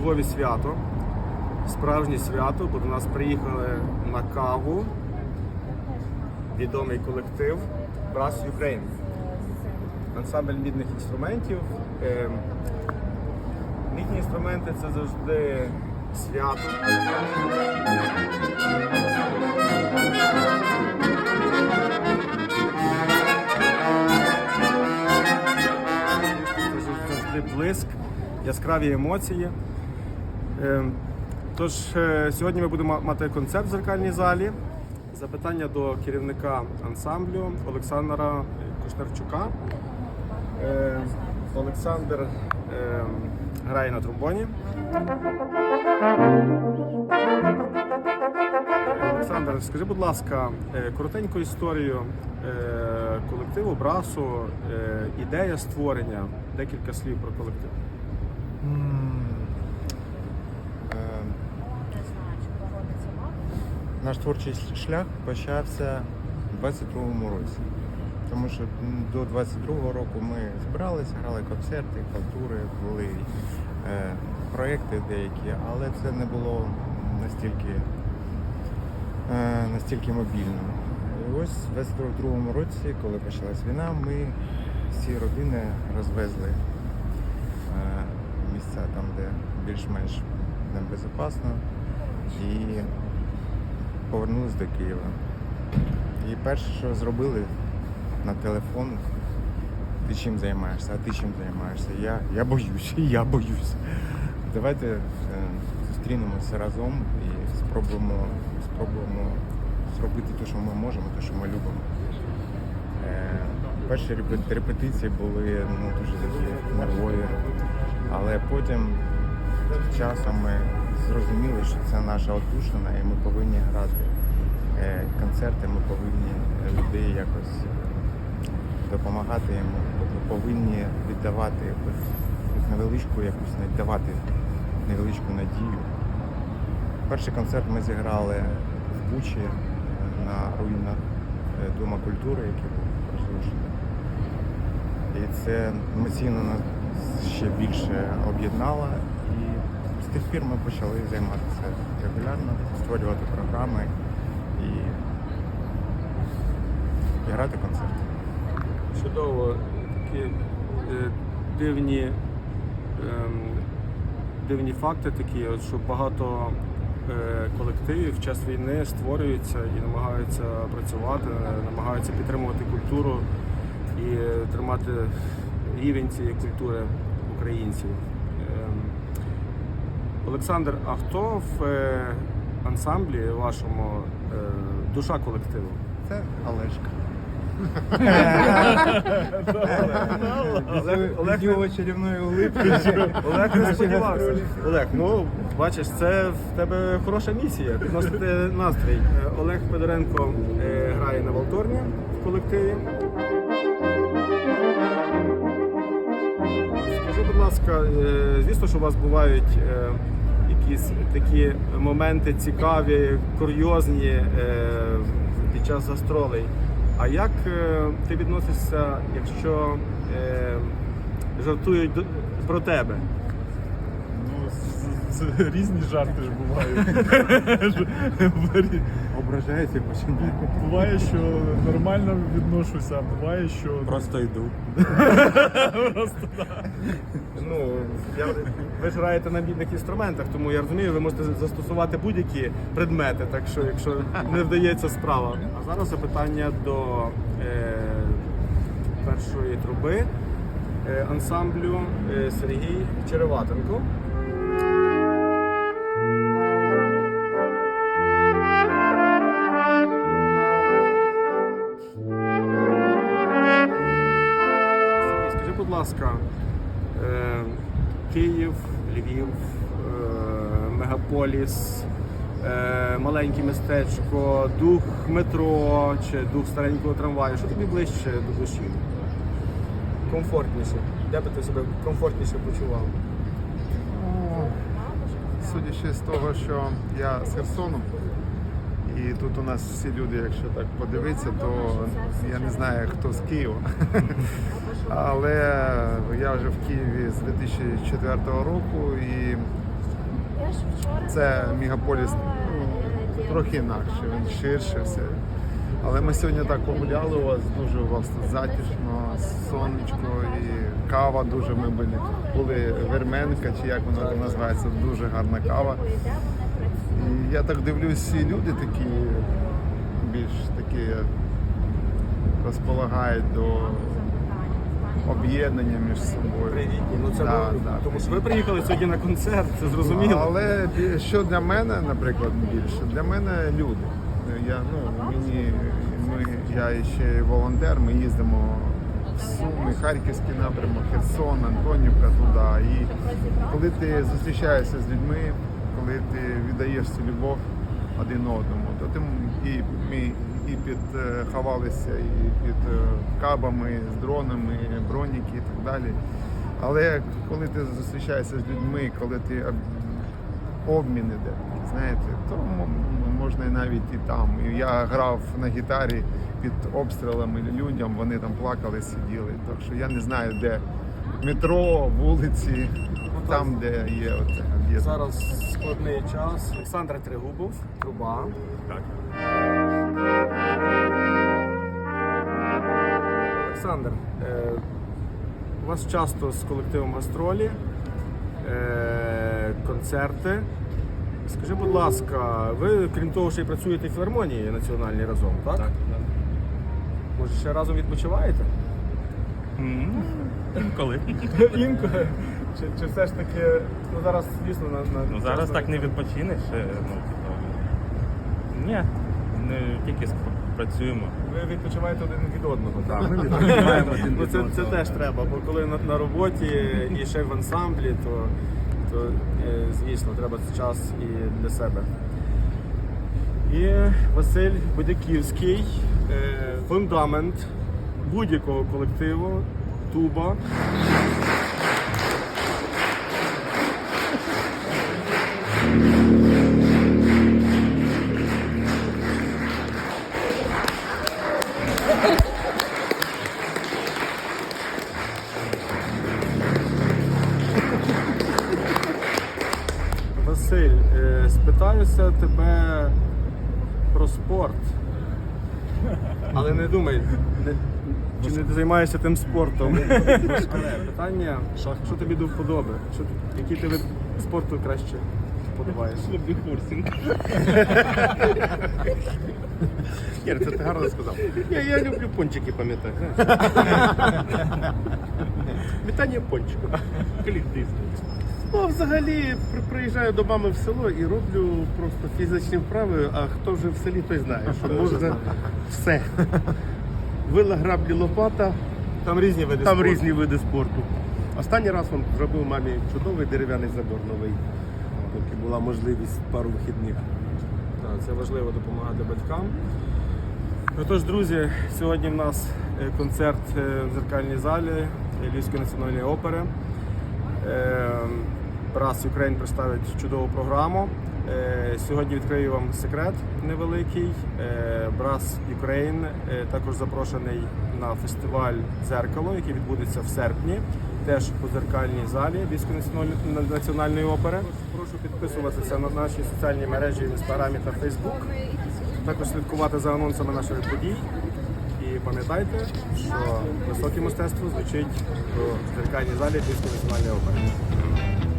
Львові свято, справжнє свято, бо до нас приїхали на каву відомий колектив Brass Ukraine. Ансамбль мідних інструментів. Ем, Мідні інструменти це завжди свято. Це завжди блиск, яскраві емоції. Ем, Тож е, сьогодні ми будемо мати концерт в зеркальній залі. Запитання до керівника ансамблю Олександра Кушнарчука. Е, Олександр е, грає на тромбоні. Олександр, скажи, будь ласка, е, коротеньку історію е, колективу Брасу, ідея створення, декілька слів про колектив. М, е, Наш творчий шлях почався у 22-му році. Тому що до 22-го року ми збиралися, грали концерти, халтури, були е, проекти деякі, але це не було настільки, е, настільки мобільно. І ось в 22-му році, коли почалась війна, ми всі родини розвезли е, місця там, де більш-менш небезпечно, і повернулись до Києва. І перше, що зробили на телефон, ти чим займаєшся, а ти чим займаєшся? Я, я боюсь, я боюсь. Давайте е, зустрінемося разом і спробуємо, спробуємо зробити те, що ми можемо, те, що ми любимо. Е, Перші репетиції були ну, дуже такі нервові, але потім часом ми зрозуміли, що це наша отдушина, і ми повинні грати е, концерти, ми повинні е, людей якось допомагати їм, ми повинні віддавати якусь, невеличку, якусь давати невеличку надію. Перший концерт ми зіграли в Бучі е, на руїнах Дома культури, який був розрушений. І це емоційно нас ще більше об'єднало. І тих пір ми почали займатися регулярно, створювати програми і, і грати концерти. Чудово, такі е, дивні, ем, дивні факти такі, от, що багато е, колективів в час війни створюються і намагаються працювати, е, намагаються підтримувати культуру і е, тримати рівень цієї культури українців. Ем, Олександр, а хто в е, ансамблі вашому е, душа колективу? Це Олешка. Олег, Олег, його чарівної улипки. Олег не сподівався. Олег, ну бачиш, це в тебе хороша місія підносити настрій. Е, Олег Федоренко е, грає на Валторні в колективі. Скажи, будь ласка, е, звісно, що у вас бувають е, якісь такі моменти цікаві, курйозні е, під час застролей. А як е, ти відносишся, якщо е, жартують про тебе? Ну, різні жарти ж бувають. Ображається і починає. Буває, що нормально відношуся, а буває, що Просто йду. Ну, я, ви ж граєте на бідних інструментах, тому я розумію, ви можете застосувати будь-які предмети, так що якщо не вдається справа. А зараз запитання до е, першої труби е, ансамблю е, Сергій Череватенко. Будь ласка, е, Київ, Львів, е, мегаполіс, е, маленьке містечко, дух метро чи дух старенького трамваю. Що тобі ближче до душі? Комфортніше. Де би ти себе комфортніше почував? Судячи з того, що я з Херсону, і тут у нас всі люди, якщо так подивитися, то я не знаю, хто з Києва. Але я вже в Києві з 2004 року і це мегаполіс трохи інакше, він ширше все. Але ми сьогодні так погуляли у вас, дуже у вас тут затишно, сонечко і кава дуже ми були. Були верменка, чи як вона називається, дуже гарна кава. Я так дивлюсь, люди такі більш такі розполагають до об'єднання між собою. Ну, це Да, ви- да. Тому що ви приїхали сьогодні на концерт, це зрозуміло. Але що для мене, наприклад, більше, для мене люди. Я, ну, мені, ми, я ще й волонтер, ми їздимо в Суми, Харківський напрямок, Херсон, Антонівка туди. І коли ти зустрічаєшся з людьми, коли ти віддаєш цю любов один одному, то ти м- і, ми і під е, і під е, кабами, з дронами, броніки і так далі. Але коли ти зустрічаєшся з людьми, коли ти об- обмін іде, знаєте, то можна і навіть і там. Я грав на гітарі під обстрілами людям, вони там плакали, сиділи. Так що я не знаю, де метро, вулиці, там, де є оце об'єднання. Зараз складний час. Олександр Тригубов, труба. Так. Олександр, е, у вас часто з колективом гастролі, е, концерти. Скажи, будь ласка, ви, крім того, що й працюєте в філармонії національній разом, так? Так. Може, ще разом відпочиваєте? Інколи. Інколи. Чи, чи все ж таки, ну зараз, звісно, на, на Ну зараз так не відпочинеш. е, Ну, типу, ні, не тільки сп- працюємо. Ви відпочиваєте один від одного, так? ми відпочиваємо один Ну, від це, це одного, теж так. треба, бо коли на, на роботі і ще в ансамблі, то, то е, звісно, треба час і для себе. І Василь Будяківський, е, фундамент будь-якого колективу, туба. Василь, е, спитаюся тебе про спорт. Але не думай, не, чи не займаєшся тим спортом. Питання, що тобі до вподоби? Що, який ти спорту краще подобаєш? Бікурсінг. Ні, це ти гарно сказав. Я, я люблю пончики пам'ятати. знаєш. Вітання пончиком. Колектив. Ну, взагалі, при- приїжджаю до мами в село і роблю просто фізичні вправи, а хто вже в селі, той знає, що можна все. Вила, граблі, лопата, Там різні види там спорту. різні види спорту. Останній раз він зробив мамі чудовий дерев'яний забор новий, поки була можливість пару вихідних. Так, це важливо допомагати батькам. Ну тож, друзі, сьогодні в нас е, концерт е, в зеркальній залі Львівської національної опери. Е, Брас Україн представить чудову програму. Сьогодні відкрию вам секрет невеликий. Брас Ukraine також запрошений на фестиваль Дзеркало, який відбудеться в серпні, теж у зеркальній залі національної- національної опери. Підписуватися на наші соціальні мережі в інстаграмі та Фейсбук. Також слідкувати за анонсами наших подій. І пам'ятайте, що високе мистецтво звучить у зеркальній залі Львівської національної опери.